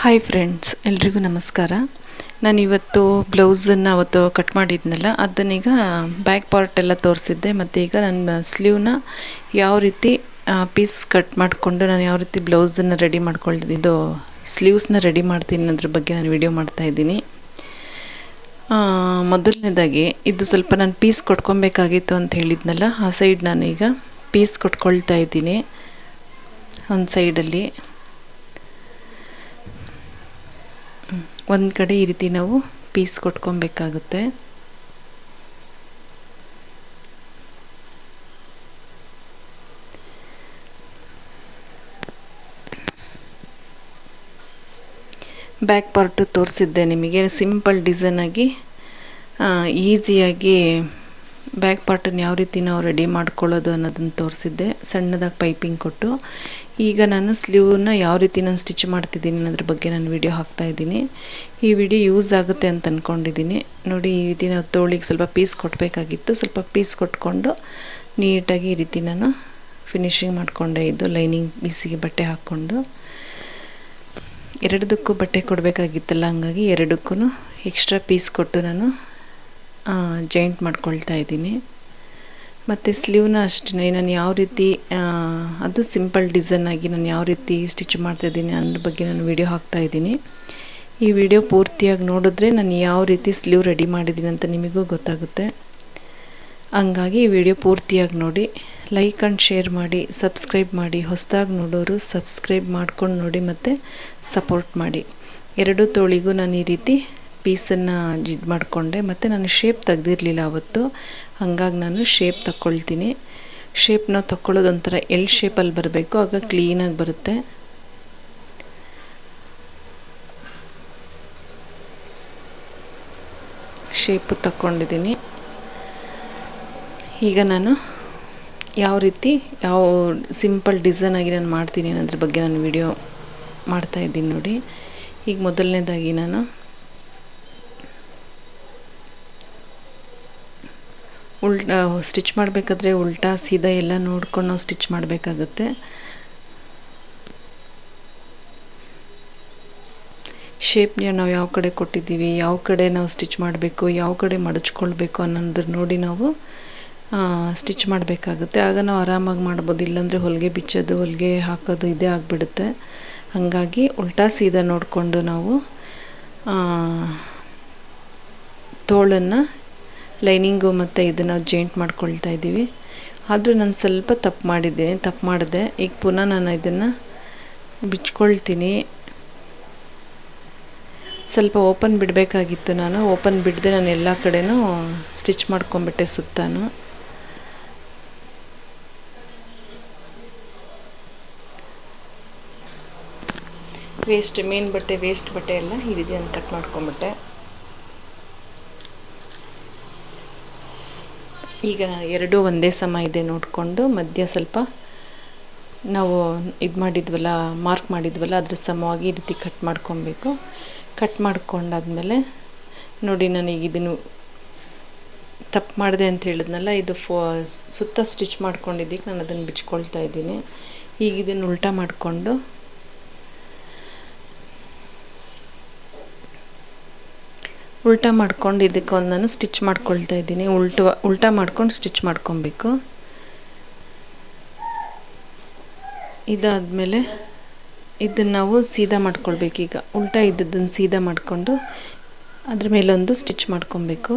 Hi friends ಎಲ್ರಿಗೂ ನಮಸ್ಕಾರ. ನಾನು ಇವತ್ತು ಬ್ಲೌಸನ್ನು ಅವತ್ತು ಕಟ್ ಮಾಡಿದ್ನಲ್ಲ, ಅದನ್ನೀಗ ಬ್ಯಾಕ್ ಪಾರ್ಟ್ ಎಲ್ಲ ತೋರಿಸಿದ್ದೆ, ಮತ್ತು ಈಗ ನನ್ನ ಸ್ಲೀವ್ನ ಯಾವ ರೀತಿ ಪೀಸ್ ಕಟ್ ಮಾಡಿಕೊಂಡು ನಾನು ಯಾವ ರೀತಿ ಬ್ಲೌಸನ್ನು ರೆಡಿ ಮಾಡ್ಕೊಳ್ತಿದ್ದು ಸ್ಲೀವ್ಸ್ನ ರೆಡಿ ಮಾಡ್ತೀನಿ ಅನ್ನೋದ್ರ ಬಗ್ಗೆ ನಾನು ವಿಡಿಯೋ ಮಾಡ್ತಾಯಿದ್ದೀನಿ ಮೊದಲನೇದಾಗಿ ಇದು ಸ್ವಲ್ಪ ನಾನು ಪೀಸ್ ಕೊಟ್ಕೊಬೇಕಾಗಿತ್ತು ಅಂತ ಹೇಳಿದ್ನಲ್ಲ, ಆ ಸೈಡ್ ನಾನೀಗ ಪೀಸ್ ಕೊಟ್ಕೊಳ್ತಾ ಇದ್ದೀನಿ. ಒಂದು ಸೈಡಲ್ಲಿ ಒಂದು ಕಡೆ ಈ ರೀತಿ ನಾವು ಪೀಸ್ ಕೊಟ್ಕೊಬೇಕಾಗುತ್ತೆ. ಬ್ಯಾಕ್ ಪಾರ್ಟು ತೋರಿಸಿದ್ದೆ ನಿಮಗೆ. ಸಿಂಪಲ್ ಡಿಸೈನಾಗಿ ಈಸಿಯಾಗಿ ಬ್ಯಾಕ್ ಪಾರ್ಟನ್ನು ಯಾವ ರೀತಿ ನಾವು ರೆಡಿ ಮಾಡ್ಕೊಳ್ಳೋದು ಅನ್ನೋದನ್ನು ತೋರಿಸಿದ್ದೆ. ಸಣ್ಣದಾಗಿ ಪೈಪಿಂಗ್ ಕೊಟ್ಟು. ಈಗ ನಾನು ಸ್ಲೀವ್ನ ಯಾವ ರೀತಿ ನಾನು ಸ್ಟಿಚ್ ಮಾಡ್ತಿದ್ದೀನಿ ಅನ್ನೋದ್ರ ಬಗ್ಗೆ ನಾನು ವಿಡಿಯೋ ಹಾಕ್ತಾಯಿದ್ದೀನಿ ಈ ವಿಡಿಯೋ ಯೂಸ್ ಆಗುತ್ತೆ ಅಂತ ಅಂದ್ಕೊಂಡಿದ್ದೀನಿ ನೋಡಿ, ಈ ರೀತಿ ನಾವು ತೋಳಿಗೆ ಸ್ವಲ್ಪ ಪೀಸ್ ಕೊಡಬೇಕಾಗಿತ್ತು ಸ್ವಲ್ಪ ಪೀಸ್ ಕೊಟ್ಕೊಂಡು ನೀಟಾಗಿ ಈ ರೀತಿ ನಾನು ಫಿನಿಶಿಂಗ್ ಮಾಡಿಕೊಂಡೆ. ಇದ್ದು ಲೈನಿಂಗ್ ಪೀಸಿಗೆ ಬಟ್ಟೆ ಹಾಕ್ಕೊಂಡು. ಎರಡಕ್ಕೂ ಬಟ್ಟೆ ಕೊಡಬೇಕಾಗಿತ್ತಲ್ಲ, ಹಂಗಾಗಿ ಎರಡಕ್ಕೂ ಎಕ್ಸ್ಟ್ರಾ ಪೀಸ್ ಕೊಟ್ಟು ನಾನು ಜಾಯಿಂಟ್ ಮಾಡ್ಕೊಳ್ತಾ ಇದ್ದೀನಿ. ಮತ್ತು ಸ್ಲೀವ್ನ ಅಷ್ಟೇ, ನಾನು ಯಾವ ರೀತಿ ಅದು ಸಿಂಪಲ್ ಡಿಸೈನ್ ಆಗಿ ನಾನು ಯಾವ ರೀತಿ ಸ್ಟಿಚ್ ಮಾಡ್ತಾ ಇದ್ದೀನಿ ಅನ್ನೋದ್ರ ಬಗ್ಗೆ ನಾನು ವಿಡಿಯೋ ಹಾಕ್ತಾಯಿದ್ದೀನಿ ಈ ವಿಡಿಯೋ ಪೂರ್ತಿಯಾಗಿ ನೋಡಿದ್ರೆ ನಾನು ಯಾವ ರೀತಿ ಸ್ಲೀವ್ ರೆಡಿ ಮಾಡಿದ್ದೀನಿ ಅಂತ ನಿಮಗೂ ಗೊತ್ತಾಗುತ್ತೆ. ಹಂಗಾಗಿ ಈ ವಿಡಿಯೋ ಪೂರ್ತಿಯಾಗಿ ನೋಡಿ ಲೈಕ್ ಆ್ಯಂಡ್ ಶೇರ್ ಮಾಡಿ ಸಬ್ಸ್ಕ್ರೈಬ್ ಮಾಡಿ, ಹೊಸದಾಗಿ ನೋಡೋರು ಸಬ್ಸ್ಕ್ರೈಬ್ ಮಾಡ್ಕೊಂಡು ನೋಡಿ ಮತ್ತು ಸಪೋರ್ಟ್ ಮಾಡಿ. ಎರಡು ತೋಳಿಗೂ ನಾನು ಈ ರೀತಿ ಪೀಸನ್ನು ಇದು ಮಾಡಿಕೊಂಡೆ, ಮತ್ತು ನಾನು ಶೇಪ್ ತೆಗ್ದಿರಲಿಲ್ಲ ಅವತ್ತು. ಹಾಗಾಗಿ ನಾನು ಶೇಪ್ ತಗೊಳ್ತೀನಿ ಶೇಪ್ನ ತಗೊಳ್ಳೋದು ಒಂಥರ ಎಲ್ ಶೇಪಲ್ಲಿ ಬರಬೇಕು, ಆಗ ಕ್ಲೀನಾಗಿ ಬರುತ್ತೆ. ಶೇಪು ತಕ್ಕೊಂಡಿದ್ದೀನಿ. ಈಗ ನಾನು ಯಾವ ರೀತಿ, ಯಾವ ಸಿಂಪಲ್ ಡಿಸೈನಾಗಿ ನಾನು ಮಾಡ್ತೀನಿ ಅನ್ನೋದ್ರ ಬಗ್ಗೆ ನಾನು ವಿಡಿಯೋ ಮಾಡ್ತಾಯಿದ್ದೀನಿ ನೋಡಿ. ಈಗ ಮೊದಲನೇದಾಗಿ ನಾನು ಉಲ್ಟಾ ಸ್ಟಿಚ್ ಮಾಡಬೇಕಾದ್ರೆ ಉಲ್ಟಾ ಸೀದಾ ಎಲ್ಲ ನೋಡ್ಕೊಂಡು ನಾವು ಸ್ಟಿಚ್ ಮಾಡಬೇಕಾಗುತ್ತೆ. ಶೇಪ್ನ ನಾವು ಯಾವ ಕಡೆ ಕೊಟ್ಟಿದ್ದೀವಿ, ಯಾವ ಕಡೆ ನಾವು ಸ್ಟಿಚ್ ಮಾಡಬೇಕು, ಯಾವ ಕಡೆ ಮಡಚ್ಕೊಳ್ಬೇಕು ಅನ್ನೋದ್ರ ನೋಡಿ ನಾವು ಸ್ಟಿಚ್ ಮಾಡಬೇಕಾಗುತ್ತೆ. ಆಗ ನಾವು ಆರಾಮಾಗಿ ಮಾಡ್ಬೋದು. ಇಲ್ಲಾಂದರೆ ಹೊಲಿಗೆ ಬಿಚ್ಚೋದು, ಹೊಲಿಗೆ ಹಾಕೋದು ಇದೇ ಆಗಿಬಿಡುತ್ತೆ. ಹಾಗಾಗಿ ಉಲ್ಟಾ ಸೀದಾ ನೋಡಿಕೊಂಡು ನಾವು ತೋಳನ್ನು ಲೈನಿಂಗು ಮತ್ತು ಇದನ್ನು ಜಾಯಿಂಟ್ ಮಾಡ್ಕೊಳ್ತಾ ಇದ್ದೀವಿ. ಆದರೂ ನಾನು ಸ್ವಲ್ಪ ತಪ್ಪು ಮಾಡಿದ್ದೀನಿ, ತಪ್ಪು ಮಾಡಿದೆ. ಈಗ ಪುನಃ ನಾನು ಇದನ್ನು ಬಿಚ್ಕೊಳ್ತೀನಿ. ಸ್ವಲ್ಪ ಓಪನ್ ಬಿಡಬೇಕಾಗಿತ್ತು ನಾನು. ಓಪನ್ ಬಿಡದೆ ನಾನು ಎಲ್ಲ ಕಡೆನೂ ಸ್ಟಿಚ್ ಮಾಡ್ಕೊಂಬಿಟ್ಟೆ ಸುತ್ತಾನು. ವೇಸ್ಟ್, ಮೇನ್ ಬಟ್ಟೆ ವೇಸ್ಟ್ ಬಟ್ಟೆ ಎಲ್ಲ ಈ ರೀತಿ ಕಟ್ ಮಾಡ್ಕೊಂಬಿಟ್ಟೆ. ಈಗ ಎರಡೂ ಒಂದೇ ಸಮ ಇದೆ ನೋಡಿಕೊಂಡು ಮಧ್ಯ ಸ್ವಲ್ಪ ನಾವು ಇದು ಮಾಡಿದ್ವಲ್ಲ ಮಾರ್ಕ್ ಮಾಡಿದ್ವಲ್ಲ, ಅದ್ರ ಸಮವಾಗಿ ಈ ರೀತಿ ಕಟ್ ಮಾಡ್ಕೊಬೇಕು. ಕಟ್ ಮಾಡ್ಕೊಂಡಾದ್ಮೇಲೆ ನೋಡಿ ನನಗೆ ಇದನ್ನು ತಪ್ಪು ಮಾಡಿದೆ ಅಂತ ಹೇಳಿದ್ನಲ್ಲ, ಇದು ಫೋ ಸುತ್ತ ಸ್ಟಿಚ್ ಮಾಡ್ಕೊಂಡಿದ್ದಕ್ಕೆ ನಾನು ಅದನ್ನು ಬಿಚ್ಕೊಳ್ತಾ ಇದ್ದೀನಿ. ಈಗ ಇದನ್ನು ಉಲ್ಟಾ ಮಾಡಿಕೊಂಡು ಉಲ್ಟಾ ಮಾಡ್ಕೊಂಡು ಇದಕ್ಕೆ ಒಂದು ನಾನು ಸ್ಟಿಚ್ ಮಾಡ್ಕೊಳ್ತಾ ಇದ್ದೀನಿ. ಉಲ್ಟ, ಉಲ್ಟಾ ಮಾಡ್ಕೊಂಡು ಸ್ಟಿಚ್ ಮಾಡ್ಕೊಬೇಕು. ಇದಾದಮೇಲೆ ಇದನ್ನು ನಾವು ಸೀದಾ ಮಾಡ್ಕೊಳ್ಬೇಕೀಗ. ಉಲ್ಟಾ ಇದ್ದದ್ದನ್ನು ಸೀದಾ ಮಾಡಿಕೊಂಡು ಅದ್ರ ಮೇಲೊಂದು ಸ್ಟಿಚ್ ಮಾಡ್ಕೊಬೇಕು.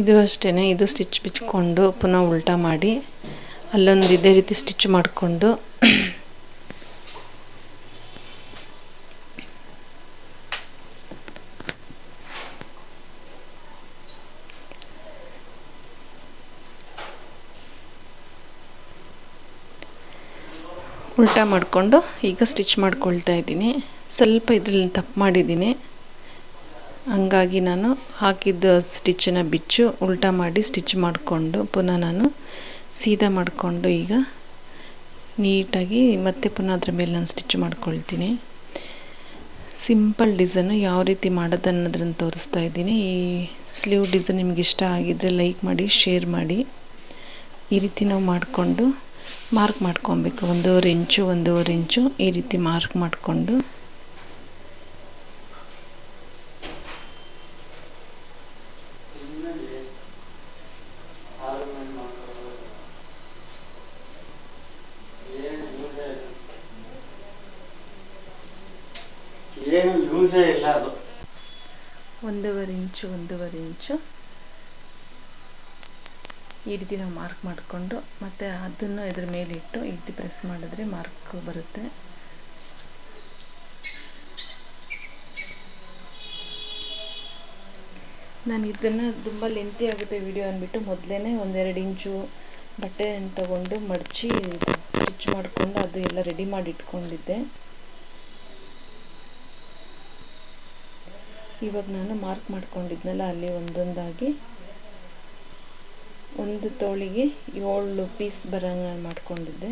ಇದು ಅಷ್ಟೇ ಇದು ಸ್ಟಿಚ್ ಬಿಚ್ಕೊಂಡು ಪುನಃ ಉಲ್ಟಾ ಮಾಡಿ, ಅಲ್ಲೊಂದು ಇದೇ ರೀತಿ ಸ್ಟಿಚ್ ಮಾಡಿಕೊಂಡು ಉಲ್ಟಾ ಮಾಡಿಕೊಂಡು ಈಗ ಸ್ಟಿಚ್ ಮಾಡ್ಕೊಳ್ತಾ ಇದ್ದೀನಿ. ಸ್ವಲ್ಪ ಇದ್ರಲ್ಲಿ ತಪ್ಪು ಮಾಡಿದ್ದೀನಿ. ಹಂಗಾಗಿ ನಾನು ಹಾಕಿದ್ದ ಸ್ಟಿಚ್ಚನ್ನು ಬಿಚ್ಚು, ಉಲ್ಟಾ ಮಾಡಿ ಸ್ಟಿಚ್ ಮಾಡಿಕೊಂಡು, ಪುನಃ ನಾನು ಸೀದಾ ಮಾಡಿಕೊಂಡು ಈಗ ನೀಟಾಗಿ ಮತ್ತೆ ಪುನಃ ಅದ್ರ ಮೇಲೆ ನಾನು ಸ್ಟಿಚ್ ಮಾಡ್ಕೊಳ್ತೀನಿ. ಸಿಂಪಲ್ ಡಿಸೈನು, ಯಾವ ರೀತಿ ಮಾಡೋದು ಅನ್ನೋದ್ರನ್ನು ತೋರಿಸ್ತಾ ಇದ್ದೀನಿ. ಈ ಸ್ಲೀವ್ ಡಿಸೈನ್ ನಿಮ್ಗೆ ಇಷ್ಟ ಆಗಿದ್ದರೆ ಲೈಕ್ ಮಾಡಿ, ಶೇರ್ ಮಾಡಿ. ಈ ರೀತಿ ನಾವು ಮಾಡಿಕೊಂಡು ಮಾರ್ಕ್ ಮಾಡ್ಕೊಬೇಕು. ಒಂದೂವರೆ ಇಂಚು ಒಂದೂವರೆ ಇಂಚು ಈ ರೀತಿ ಮಾರ್ಕ್ ಮಾಡಿಕೊಂಡು. ಒಂದೂವರೆ ಇಂಚು ಒಂದೂವರೆ ಇಂಚು. ಈ ರೀತಿ ನಾವು ಮಾರ್ಕ್ ಮಾಡಿಕೊಂಡು ಮತ್ತೆ ಅದನ್ನು ಇದ್ರ ಮೇಲೆ ಇಟ್ಟು ಈ ರೀತಿ ಪ್ರೆಸ್ ಮಾಡಿದ್ರೆ ಮಾರ್ಕ್ ಬರುತ್ತೆ. ನಾನು ಇದನ್ನು ತುಂಬ ಲೆಂತಿ ಆಗುತ್ತೆ ವಿಡಿಯೋ ಅಂದ್ಬಿಟ್ಟು ಮೊದಲೇ ಒಂದೆರಡು ಇಂಚು ಬಟ್ಟೆ ತಗೊಂಡು ಮಡಚಿ ಸ್ಟಿಚ್ ಮಾಡಿಕೊಂಡು ಅದು ಎಲ್ಲ ರೆಡಿ ಮಾಡಿ ಇಟ್ಕೊಂಡಿದ್ದೆ. ಇವಾಗ ನಾನು ಮಾರ್ಕ್ ಮಾಡ್ಕೊಂಡಿದ್ನಲ್ಲ ಅಲ್ಲಿ ಒಂದೊಂದಾಗಿ. ಒಂದು ತೋಳಿಗೆ ಏಳು ಪೀಸ್ ಬರೋಂಗ ಮಾಡ್ಕೊಂಡಿದ್ದೆ.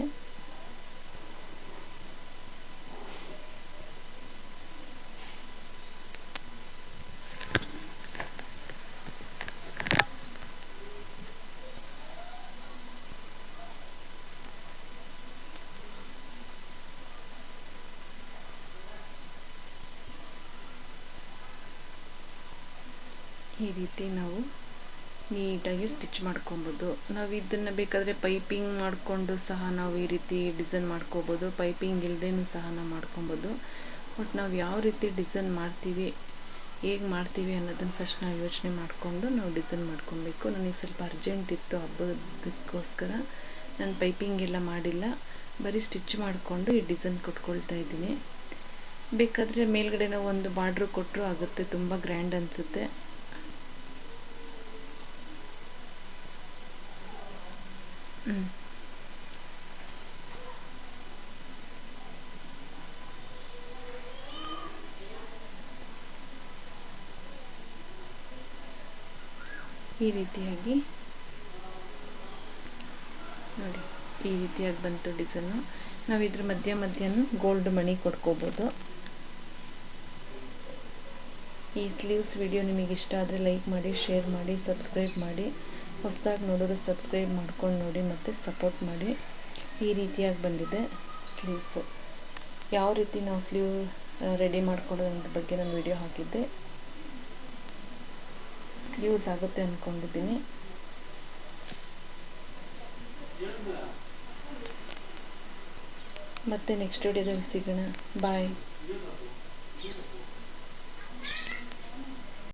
ಈ ರೀತಿ ನಾವು ನೀಟಾಗಿ ಸ್ಟಿಚ್ ಮಾಡ್ಕೊಬೋದು. ನಾವು ಇದನ್ನು ಬೇಕಾದರೆ ಪೈಪಿಂಗ್ ಮಾಡಿಕೊಂಡು ಸಹ ನಾವು ಈ ರೀತಿ ಡಿಸೈನ್ ಮಾಡ್ಕೋಬೋದು. ಪೈಪಿಂಗ್ ಇಲ್ಲದೇನೂ ಸಹ ನಾವು ಮಾಡ್ಕೊಬೋದು. ಬಟ್ ನಾವು ಯಾವ ರೀತಿ ಡಿಸೈನ್ ಮಾಡ್ತೀವಿ, ಹೇಗೆ ಮಾಡ್ತೀವಿ ಅನ್ನೋದನ್ನು ಫಸ್ಟ್ ನಾವು ಯೋಚನೆ ಮಾಡಿಕೊಂಡು ನಾವು ಡಿಸೈನ್ ಮಾಡ್ಕೊಬೇಕು. ನನಗೆ ಸ್ವಲ್ಪ ಅರ್ಜೆಂಟ್ ಇತ್ತು ಹಬ್ಬದಕ್ಕೋಸ್ಕರ. ನಾನು ಪೈಪಿಂಗ್ ಎಲ್ಲ ಮಾಡಿಲ್ಲ. ಬರೀ ಸ್ಟಿಚ್ ಮಾಡಿಕೊಂಡು ಈ ಡಿಸೈನ್ ಕೊಟ್ಕೊಳ್ತಾ ಇದ್ದೀನಿ. ಬೇಕಾದರೆ ಮೇಲ್ಗಡೆ ನಾವು ಒಂದು ಬಾರ್ಡ್ರು ಕೊಟ್ಟರು ಆಗುತ್ತೆ. ತುಂಬ ಗ್ರ್ಯಾಂಡ್ ಅನಿಸುತ್ತೆ. ಈ ರೀತಿಯಾಗಿ ನೋಡಿ, ಈ ರೀತಿಯಾಗಿ ಬಂತು ಡಿಸೈನು ನಾವು ಇದ್ರ ಮಧ್ಯ ಮಧ್ಯನೂ ಗೋಲ್ಡ್ ಮಣಿ ಕೊಟ್ಕೋಬೋದು ಈ ಸ್ಲೀವ್ಸ್ ವಿಡಿಯೋ ನಿಮಗೆ ಇಷ್ಟ ಆದರೆ ಲೈಕ್ ಮಾಡಿ ಶೇರ್ ಮಾಡಿ ಸಬ್ಸ್ಕ್ರೈಬ್ ಮಾಡಿ. ಹೊಸದಾಗಿ ನೋಡಿದ್ರೆ ಸಬ್ಸ್ಕ್ರೈಬ್ ಮಾಡ್ಕೊಂಡು ನೋಡಿ ಮತ್ತು ಸಪೋರ್ಟ್ ಮಾಡಿ. ಈ ರೀತಿಯಾಗಿ ಬಂದಿದೆ. ಸ್ಲೀವ್ಸು ಯಾವ ರೀತಿ ನಾವು ಸ್ಲೀವ್ ರೆಡಿ ಮಾಡ್ಕೊಳ್ಳೋದ್ರ ಬಗ್ಗೆ ನಾನು ವಿಡಿಯೋ ಹಾಕಿದ್ದೆ. ಯೂಸ್ ಆಗುತ್ತೆ ಅಂದ್ಕೊಂಡಿದ್ದೀನಿ ಮತ್ತೆ ನೆಕ್ಸ್ಟ್ ವಿಡಿಯೋದಲ್ಲಿ ಸಿಗೋಣ. ಬಾಯ್